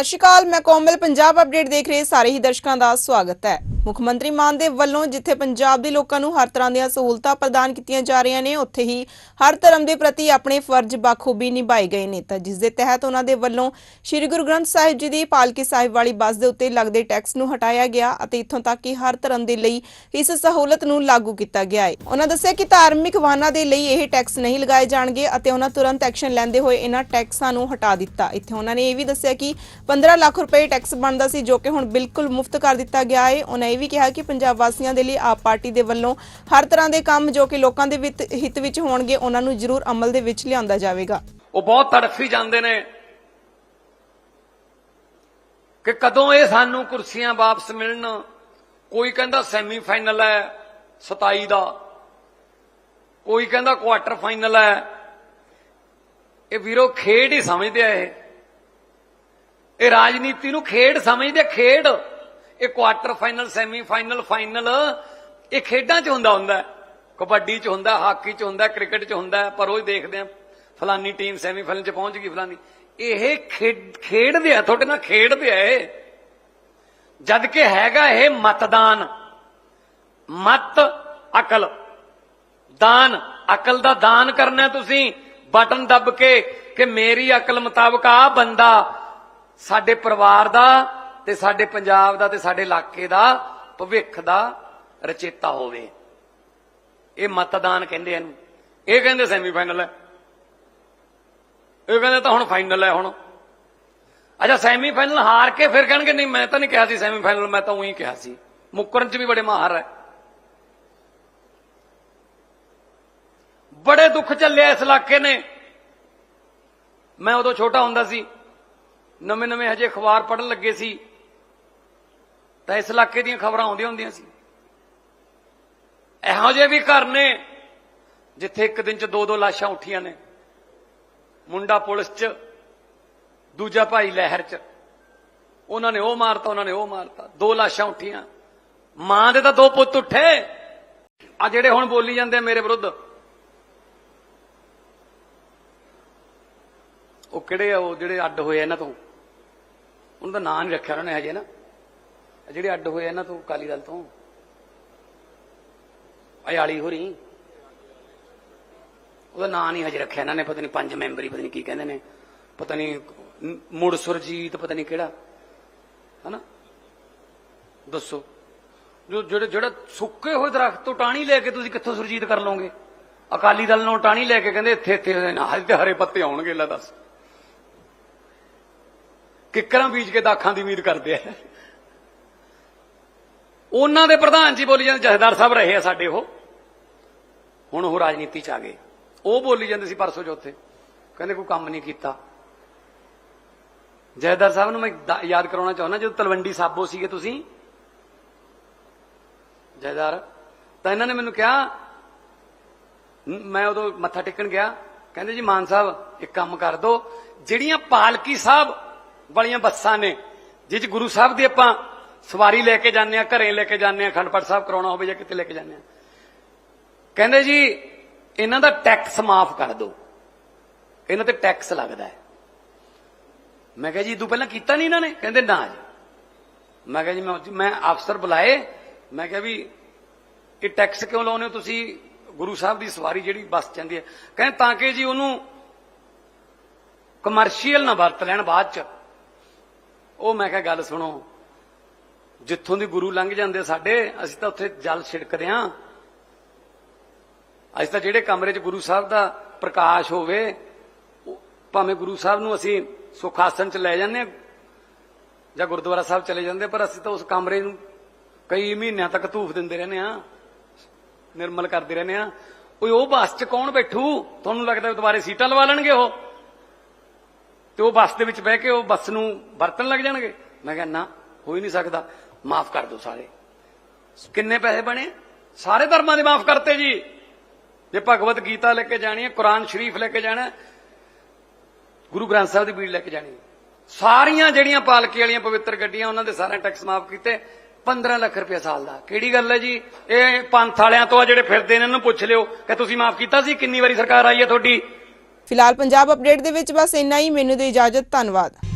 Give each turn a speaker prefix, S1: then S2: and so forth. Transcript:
S1: ਸਤਿ ਸ਼੍ਰੀ ਅਕਾਲ, ਮੈਂ ਕੋਮਲ, ਪੰਜਾਬ ਅਪਡੇਟ ਦੇਖ ਰਹੇ ਸਾਰੇ ਹੀ ਦਰਸ਼ਕਾਂ ਦਾ ਸਵਾਗਤ ਹੈ। ਮੁੱਖ ਮੰਤਰੀ ਮਾਨ ਦੇ ਵੱਲੋਂ ਜਿੱਥੇ ਪੰਜਾਬ ਦੇ ਲੋਕਾਂ ਨੂੰ ਹਰ ਤਰ੍ਹਾਂ ਦੀਆਂ ਸਹੂਲਤਾਂ ਪ੍ਰਦਾਨ ਕੀਤੀਆਂ ਜਾ ਰਹੀਆਂ ਨੇ, ਉੱਥੇ ਹੀ ਹਰ ਧਰਮ ਦੇ ਪ੍ਰਤੀ ਆਪਣੇ ਫਰਜ਼ ਬਾਖੂਬੀ ਨਿਭਾਏ ਗਏ ਨੇ। ਤਾਂ ਜਿਸ ਦੇ ਤਹਿਤ ਉਹਨਾਂ ਦੇ ਵੱਲੋਂ ਸ੍ਰੀ ਗੁਰੂ ਗ੍ਰੰਥ ਸਾਹਿਬ ਜੀ ਦੀ ਪਾਲਕੀ ਸਾਹਿਬ ਵਾਲੀ ਬੱਸ ਦੇ ਉੱਤੇ ਲੱਗਦੇ ਟੈਕਸ ਨੂੰ ਹਟਾਇਆ ਗਿਆ ਅਤੇ ਇੱਥੋਂ ਤੱਕ ਕਿ ਹਰ ਧਰਮ ਦੇ ਲਈ ਇਸ ਸਹੂਲਤ ਨੂੰ ਲਾਗੂ ਕੀਤਾ ਗਿਆ ਹੈ। ਉਹਨਾਂ ਦੱਸਿਆ ਕਿ ਧਾਰਮਿਕ ਵਾਹਨਾਂ ਦੇ ਲਈ ਇਹ ਟੈਕਸ ਨਹੀਂ ਲਗਾਏ ਜਾਣਗੇ ਅਤੇ ਉਹਨਾਂ ਤੁਰੰਤ ਐਕਸ਼ਨ ਲੈਂਦੇ ਹੋਏ ਇਹਨਾਂ ਟੈਕਸਾਂ ਨੂੰ ਹਟਾ ਦਿੱਤਾ। ਇੱਥੇ ਉਹਨਾਂ ਨੇ ਇਹ ਵੀ ਦੱਸਿਆ ਕਿ 15 ਲੱਖ ਰੁਪਏ ਟੈਕਸ ਬਣਦਾ ਸੀ, ਜੋ ਕਿ ਹੁਣ ਬਿਲਕੁਲ ਮੁਫਤ ਕਰ ਦਿੱਤਾ ਗਿਆ ਹੈ। ਉਹਨਾਂ ਇਹ ਵੀ ਕਿਹਾ ਕਿ ਪੰਜਾਬ ਵਾਸੀਆਂ ਦੇ ਲਈ ਆਪ ਪਾਰਟੀ ਦੇ ਵੱਲੋਂ ਹਰ ਤਰ੍ਹਾਂ ਦੇ ਕੰਮ ਜੋ ਕਿ ਲੋਕਾਂ ਦੇ ਹਿੱਤ ਵਿੱਚ ਹੋਣਗੇ, ਉਹਨਾਂ ਨੂੰ ਜ਼ਰੂਰ ਅਮਲ ਦੇ ਵਿੱਚ ਲਿਆਂਦਾ ਜਾਵੇਗਾ।
S2: ਉਹ ਬਹੁਤ ਤੜਫੀ ਜਾਂਦੇ ਨੇ ਕਿ ਕਦੋਂ ਇਹ ਸਾਨੂੰ ਕੁਰਸੀਆਂ ਵਾਪਸ ਮਿਲਣ? ਕੋਈ ਕਹਿੰਦਾ ਸੈਮੀਫਾਈਨਲ ਹੈ 27 ਦਾ। ਕੋਈ ਕਹਿੰਦਾ ਕੁਆਟਰ ਫਾਈਨਲ ਹੈ। ਇਹ ਵੀਰੋ ਖੇਡ ਹੀ ਸਮਝਦੇ ਆ ਇਹ। ਇਹ ਰਾਜਨੀਤੀ ਨੂੰ ਖੇਡ ਸਮਝਦੇ ਖੇਡ। ਇਹ quarter final semi final final ਇਹ ਖੇਡਾਂ 'ਚ ਹੁੰਦਾ ਹੁੰਦਾ ਕਬੱਡੀ 'ਚ ਹੁੰਦਾ, ਹਾਕੀ 'ਚ ਹੁੰਦਾ, ਕ੍ਰਿਕਟ 'ਚ ਹੁੰਦਾ ਪਰ ਉਹ ਦੇਖਦੇ ਆ ਫਲਾਨੀ ਟੀਮ ਸੈਮੀ ਫਾਈਨਲ 'ਚ ਪਹੁੰਚ ਗਈ ਫਲਾਨੀ। ਇਹ ਖੇਡ- ਖੇਡਦੇ ਆ, ਤੁਹਾਡੇ ਨਾਲ ਖੇਡਦੇ ਆ ਇਹ। ਜਦ ਕਿ ਹੈਗਾ ਇਹ ਮਤਦਾਨ। ਮਤ, ਅਕਲ। ਦਾਨ, ਅਕਲ ਦਾ ਦਾਨ ਕਰਨਾ ਤੁਸੀਂ। ਬਟਨ ਦੱਬ ਕੇ ਕਿ ਮੇਰੀ ਅਕਲ ਮੁਤਾਬਕ ਆ ਬੰਦਾ ਸਾਡੇ ਪਰਿਵਾਰ ਦਾ ਤੇ ਸਾਡੇ ਪੰਜਾਬ ਦਾ ਤੇ ਸਾਡੇ ਇਲਾਕੇ ਦਾ ਭਵਿੱਖ ਦਾ ਰਚੇਤਾ ਹੋਵੇ। ਇਹ ਮਤਦਾਨ ਕਹਿੰਦੇ ਇਹਨੂੰ। ਇਹ ਕਹਿੰਦੇ ਸੈਮੀਫਾਈਨਲ ਹੈ। ਇਹ ਕਹਿੰਦੇ ਤਾਂ ਹੁਣ ਫਾਈਨਲ ਹੈ ਹੁਣ। ਅੱਛਾ ਸੈਮੀਫਾਈਨਲ ਹਾਰ ਕੇ ਫਿਰ ਕਹਿਣਗੇ, ਨਹੀਂ, ਮੈਂ ਤਾਂ ਨਹੀਂ ਕਿਹਾ ਸੀ ਸੈਮੀਫਾਈਨਲ ਮੈਂ ਤਾਂ ਉਹੀ ਕਿਹਾ ਸੀ। ਮੁੱਕਰਨ ਚ ਵੀ ਬੜੇ ਮਾਹਰ ਹੈ। ਬੜੇ ਦੁੱਖ ਚੱਲਿਆ ਇਸ ਇਲਾਕੇ ਨੇ। ਮੈਂ ਉਦੋਂ ਛੋਟਾ ਹੁੰਦਾ ਸੀ। ਨਵੇਂ ਨਵੇਂ ਹਜੇ ਅਖਬਾਰ ਪੜਨ ਲੱਗੇ ਸੀ। ਤਾਂ ਇਸ ਇਲਾਕੇ ਦੀਆਂ ਖਬਰਾਂ ਆਉਂਦੀਆਂ ਹੁੰਦੀਆਂ ਸੀ। ਇਹੋ ਜਿਹੇ ਵੀ ਘਰ ਨੇ, ਜਿੱਥੇ ਇੱਕ ਦਿਨ ਚ ਦੋ ਦੋ ਲਾਸ਼ਾਂ ਉੱਠੀਆਂ ਨੇ। ਮੁੰਡਾ ਪੁਲਿਸ ਚ, ਦੂਜਾ ਭਾਈ ਲਹਿਰ ਚ। ਉਹਨਾਂ ਨੇ ਉਹ ਮਾਰਤਾ, ਉਹਨਾਂ ਨੇ ਉਹ ਮਾਰਤਾ। ਦੋ ਲਾਸ਼ਾਂ ਉੱਠੀਆਂ। ਮਾਂ ਦੇ ਤਾਂ ਦੋ ਪੁੱਤ ਉੱਠੇ। ਆ ਜਿਹੜੇ ਹੁਣ ਬੋਲੀ ਜਾਂਦੇ ਆ ਮੇਰੇ ਵਿਰੁੱਧ। ਉਹ ਕਿਹੜੇ ਆ ਉਹ ਜਿਹੜੇ ਅੱਡ ਹੋਏ ਇਹਨਾਂ ਤੋਂ? ਉਹਨਾਂ ਦਾ ਨਾਂ ਨਹੀਂ ਰੱਖਿਆ ਉਹਨਾਂ ਨੇ ਹਜੇ ਨਾ। ਜਿਹੜੇ ਅੱਡ ਹੋਏ ਇਹਨਾਂ ਤੋਂ ਕਾਲੀ ਦਲ ਤੋਂ। ਅਯਾਲੀ ਹੋਰੀ। ਉਹਦਾ ਨਾਂ ਨਹੀਂ ਹਜੇ ਰੱਖਿਆ ਇਹਨਾਂ ਨੇ, ਪਤਾ ਨਹੀਂ ਪੰਜ ਮੈਂਬਰੀ, ਪਤਾ ਨਹੀਂ ਕੀ ਕਹਿੰਦੇ ਨੇ। ਪਤਾ ਨਹੀਂ ਮੁੜ ਸੁਰਜੀਤ, ਪਤਾ ਨਹੀਂ ਕਿਹੜਾ। ਹਨਾ? ਦੱਸੋ। ਜੋ, ਜਿਹੜੇ, ਜਿਹੜਾ ਸੁੱਕੇ ਹੋਏ ਦਰਖਤ ਤੋਂ ਟਾਣੀ ਲੈ ਕੇ ਤੁਸੀਂ ਕਿੱਥੋਂ ਸੁਰਜੀਤ ਕਰ ਲਓਗੇ? ਅਕਾਲੀ ਦਲ ਨੂੰ ਟਾਣੀ ਲੈ ਕੇ ਕਹਿੰਦੇ ਇੱਥੇ ਇੱਥੇ ਨਾਲ ਤੇ ਹਰੇ ਪੱਤੇ ਆਉਣਗੇ, ਲੈ ਦੱਸ। ਕਿੱਕਰਾਂ ਬੀਜ ਕੇ ਦਾਖਾਂ ਦੀ ਉਮੀਦ ਕਰਦੇ ਆ। ਉਹਨਾਂ ਦੇ ਪ੍ਰਧਾਨ ਜੀ ਬੋਲੀ ਜਾਂਦੇ, ਜਥੇਦਾਰ ਸਾਹਿਬ ਰਹੇ ਆ ਸਾਡੇ ਉਹ। ਹੁਣ ਉਹ ਰਾਜਨੀਤੀ ਚ ਆ ਗਏ। ਉਹ ਬੋਲੀ ਜਾਂਦੇ ਸੀ ਪਰਸੋਂ ਚੌਥੇ ਕਹਿੰਦੇ ਕੋਈ ਕੰਮ ਨਹੀਂ ਕੀਤਾ। ਜਥੇਦਾਰ ਸਾਹਿਬ ਨੂੰ ਮੈਂ ਯਾਦ ਕਰਾਉਣਾ ਚਾਹੁੰਦਾ, ਜਦੋਂ ਤਲਵੰਡੀ ਸਾਬੋ ਸੀਗੇ ਤੁਸੀਂ। ਜਥੇਦਾਰ, ਤਾਂ ਇਹਨਾਂ ਨੇ ਮੈਨੂੰ ਕਿਹਾ, ਮੈਂ ਉਦੋਂ ਮੱਥਾ ਟੇਕਣ ਗਿਆ। ਕਹਿੰਦੇ ਜੀ, ਮਾਨ ਸਾਹਿਬ, ਇੱਕ ਕੰਮ ਕਰ ਦਿਓ ਜਿਹੜੀਆਂ ਪਾਲਕੀ ਸਾਹਿਬ ਵਾਲੀਆਂ ਬੱਸਾਂ ਨੇ, ਜਿਹ ਗੁਰੂ ਸਾਹਿਬ ਦੇ ਆਪਾਂ ਸਵਾਰੀ ਲੈ ਕੇ ਜਾਂਦੇ ਆ, ਘਰੇ ਲੈ ਕੇ ਜਾਂਦੇ ਆ ਖੰਡਪੜ ਸਾਹਿਬ ਕਰਾਉਣਾ ਹੋਵੇ ਜਾਂ ਕਿਤੇ ਲੈ ਕੇ ਜਾਂਦੇ ਆ। ਕਹਿੰਦੇ ਜੀ, ਇਹਨਾਂ ਦਾ ਟੈਕਸ ਮਾਫ ਕਰ ਦਿਓ। ਇਹਨਾਂ ਤੇ ਟੈਕਸ ਲੱਗਦਾ ਹੈ। ਮੈਂ ਕਿਹਾ ਜੀ ਤੂੰ ਪਹਿਲਾਂ ਕੀਤਾ ਨਹੀਂ ਇਹਨਾਂ ਨੇ? ਕਹਿੰਦੇ ਨਾ ਜੀ। ਮੈਂ ਕਿਹਾ ਜੀ, ਮੈਂ ਮੈਂ ਅਫਸਰ ਬੁਲਾਏ। ਮੈਂ ਕਿਹਾ ਵੀ, ਇਹ ਟੈਕਸ ਕਿਉਂ ਲਾਉਨੇ ਹੋ ਤੁਸੀਂ? ਗੁਰੂ ਸਾਹਿਬ ਦੀ ਸਵਾਰੀ ਜਿਹੜੀ ਬੱਸ ਜਾਂਦੀ ਹੈ। ਕਹਿੰਦੇ ਤਾਂ ਕਿ ਜੀ ਉਹਨੂੰ ਕਮਰਸ਼ੀਅਲ ਨਾ ਵਰਤ ਲੈਣ ਬਾਅਦ ਚ। ਉਹ ਮੈਂ ਕਿਹਾ, ਗੱਲ ਸੁਣੋ। ਜਿੱਥੋਂ ਦੀ ਗੁਰੂ ਲੰਘ ਜਾਂਦੇ ਸਾਡੇ, ਅਸੀਂ ਤਾਂ ਉੱਥੇ ਜਲ ਛਿੜਕਦੇ ਆਂ। ਅਸੀਂ ਤਾਂ ਜਿਹੜੇ ਕਮਰੇ 'ਚ ਗੁਰੂ ਸਾਹਿਬ ਦਾ ਪ੍ਰਕਾਸ਼ ਹੋਵੇ ਭਾਵੇਂ ਗੁਰੂ ਸਾਹਿਬ ਨੂੰ ਅਸੀਂ ਸੁਖਾਸਨ 'ਚ ਲੈ ਜਾਂਦੇ ਹਾਂ ਜਾਂ ਗੁਰਦੁਆਰਾ ਸਾਹਿਬ ਚਲੇ ਜਾਂਦੇ ਪਰ ਅਸੀਂ ਤਾਂ ਉਸ ਕਮਰੇ ਨੂੰ ਕਈ ਮਹੀਨਿਆਂ ਤੱਕ ਧੂਫ ਦਿੰਦੇ ਰਹਿੰਦੇ ਆ, ਨਿਰਮਲ ਕਰਦੇ ਰਹਿੰਦੇ ਆ। ਓਏ, ਉਹ ਬੱਸ 'ਚ ਕੌਣ ਬੈਠੂ? ਤੁਹਾਨੂੰ ਲੱਗਦਾ ਦੁਬਾਰੇ ਸੀਟਾਂ ਲਵਾ ਲੈਣਗੇ ਉਹ? ਤੇ ਉਹ ਬੱਸ ਦੇ ਵਿੱਚ ਬਹਿ ਕੇ ਉਹ ਬੱਸ ਨੂੰ ਵਰਤਣ ਲੱਗ ਜਾਣਗੇ? ਮੈਂ ਕਹਿੰਦਾ ਨਾ, ਹੋ ਹੀ ਨਹੀਂ ਸਕਦਾ। ਮਾਫ ਕਰ ਦਿਓ ਸਾਰੇ। ਕਿੰਨੇ ਪੈਸੇ ਬਣੇ? ਸਾਰੇ ਧਰਮਾਂ ਦੇ ਮਾਫ ਕਰਤੇ ਜੀ। ਜੇ ਭਗਵਤ ਗੀਤਾ ਲੈ ਕੇ ਜਾਣੀ ਹੈ, ਕੁਰਾਨ ਸ਼ਰੀਫ ਲੈ ਕੇ ਜਾਣਾ ਗੁਰੂ ਗ੍ਰੰਥ ਸਾਹਿਬ ਦੀ ਬੀੜ ਲੈ ਕੇ ਜਾਣੀ ਸਾਰੀਆਂ ਜਿਹੜੀਆਂ ਪਾਲਕੀ ਵਾਲੀਆਂ ਪਵਿੱਤਰ ਗੱਡੀਆਂ, ਉਹਨਾਂ ਦੇ ਸਾਰੇ ਟੈਕਸ ਮਾਫ ਕੀਤੇ। 15 ਲੱਖ ਰੁਪਏ ਸਾਲ ਦਾ। ਕਿਹੜੀ ਗੱਲ ਹੈ ਜੀ? ਇਹ ਪੰਥ ਵਾਲਿਆਂ ਤੋਂ ਆ ਜਿਹੜੇ ਫਿਰਦੇ ਨੇ, ਇਹਨਾਂ ਨੂੰ ਪੁੱਛ ਲਿਓ ਕਿ ਤੁਸੀਂ ਮਾਫ ਕੀਤਾ ਸੀ? ਕਿੰਨੀ ਵਾਰੀ ਸਰਕਾਰ ਆਈ ਹੈ ਤੁਹਾਡੀ?
S1: ਫਿਲਹਾਲ ਪੰਜਾਬ ਅਪਡੇਟ ਦੇ ਵਿੱਚ ਬਸ ਇੰਨਾ ਹੀ। ਮੈਨੂੰ ਦੇ ਇਜਾਜ਼ਤ, ਧੰਨਵਾਦ।